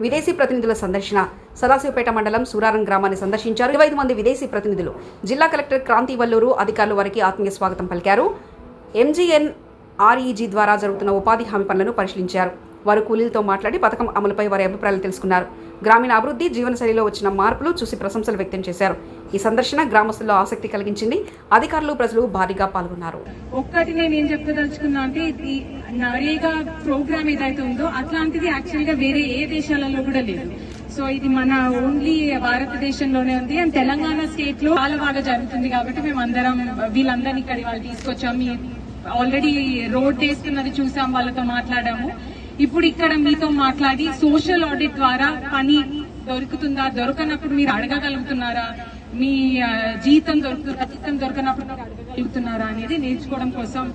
విదేశీ ప్రతినిధుల సందర్శన. సదాశివపేట మండలం సూరారం గ్రామాన్ని సందర్శించారు. ఇరవై ఐదు మంది విదేశీ ప్రతినిధులు. జిల్లా కలెక్టర్ క్రాంతి వల్లూరు అధికారులు వారికి ఆత్మీయ స్వాగతం పలికారు. ఎంజీఎన్ ఆర్ఈజీ ద్వారా జరుగుతున్న ఉపాధి హామీ పనులను పరిశీలించారు. వారు కూలీలతో మాట్లాడి పథకం అమలుపై వారి అభిప్రాయాలు తెలుసుకున్నారు. గ్రామీణ అభివృద్ధి జీవనశైలిలో వచ్చిన మార్పులు చూసి ప్రశంసలు వ్యక్తం చేశారు. ఈ సందర్శన గ్రామస్తుల్లో ఆసక్తి కలిగించింది. అధికారులు ప్రజలు భారీగా పాల్గొన్నారు. ఒక్కటి నేను ఏం చెప్పదలుచుకున్నా అంటే ఈ నరేగా ప్రోగ్రామ్ ఏదైతే ఉందో అట్లాంటిది యాక్చువల్గా వేరే ఏ దేశాలలో కూడా లేదు. సో ఇది మన ఓన్లీ భారతదేశంలోనే ఉంది. అండ్ తెలంగాణ స్టేట్లో చాలా బాగా జరుగుతుంది కాబట్టి మేము అందరం వీళ్ళందరినీ ఇక్కడ వాళ్ళు తీసుకొచ్చాం. ఆల్రెడీ రోడ్ వేస్తున్నది చూసాం వాళ్ళతో మాట్లాడాము. ఇప్పుడు ఇక్కడ మీతో మాట్లాడి సోషల్ ఆడిట్ ద్వారా పని దొరుకుతుందా? దొరకనప్పుడు మీరు అడగగలుగుతున్నారా? మీ జీతం దొరుకుతుందా జీతం దొరకనప్పుడు అడుగుతున్నారా అనేది నేర్చుకోవడం కోసం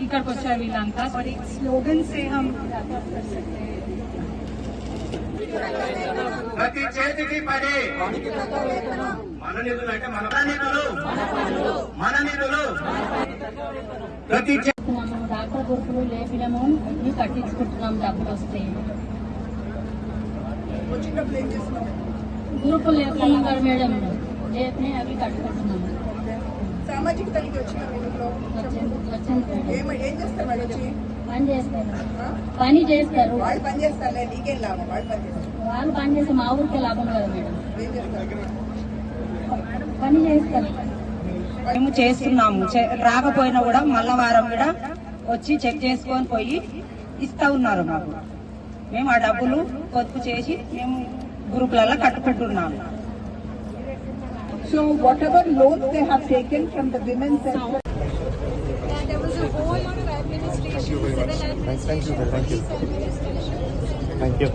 ఇక్కడికి వచ్చారు వీళ్ళంతా స్లోగన్ ప్రతి చేతికి పడి మన నిధులు అంటే మన నిధులు మన నిధులు. ప్రతి డాక్టర్ గ్రూపులు లేపినము ఇవి కట్టించుకుంటున్నాం డబ్బులు వస్తే. గ్రూపులు లేపుతున్నాం కదా మేడం. లేపినాయి అవి కట్టుకుంటున్నాము సామాజిక తల్లికి వచ్చిన. ఏం చేస్తారు వచ్చి? పని చేస్తారు? పని చేస్తారు. వాళ్ళు పని చేస్తారులే నీకేం లాభం? వాళ్ళు పని చేస్తారు. వాళ్ళు పని చేస్తే మా ఊరికే లాభం కదా మేడం. ఏం చేస్తారు? పని చేస్తారు. మేము చేస్తున్నాము. చే- రాకపోయినా కూడా మళ్ళా వారం కూడా వచ్చి చెక్ చేసుకొని పోయి ఇస్తా ఉన్నారు మాకు. మేము ఆ డబ్బులు పొదుపు చేసి మేము గ్రూపులలో కట్టుకుంటున్నాము so whatever loans they have taken from the women sector there was a whole lot of administration, civil administration, police administration.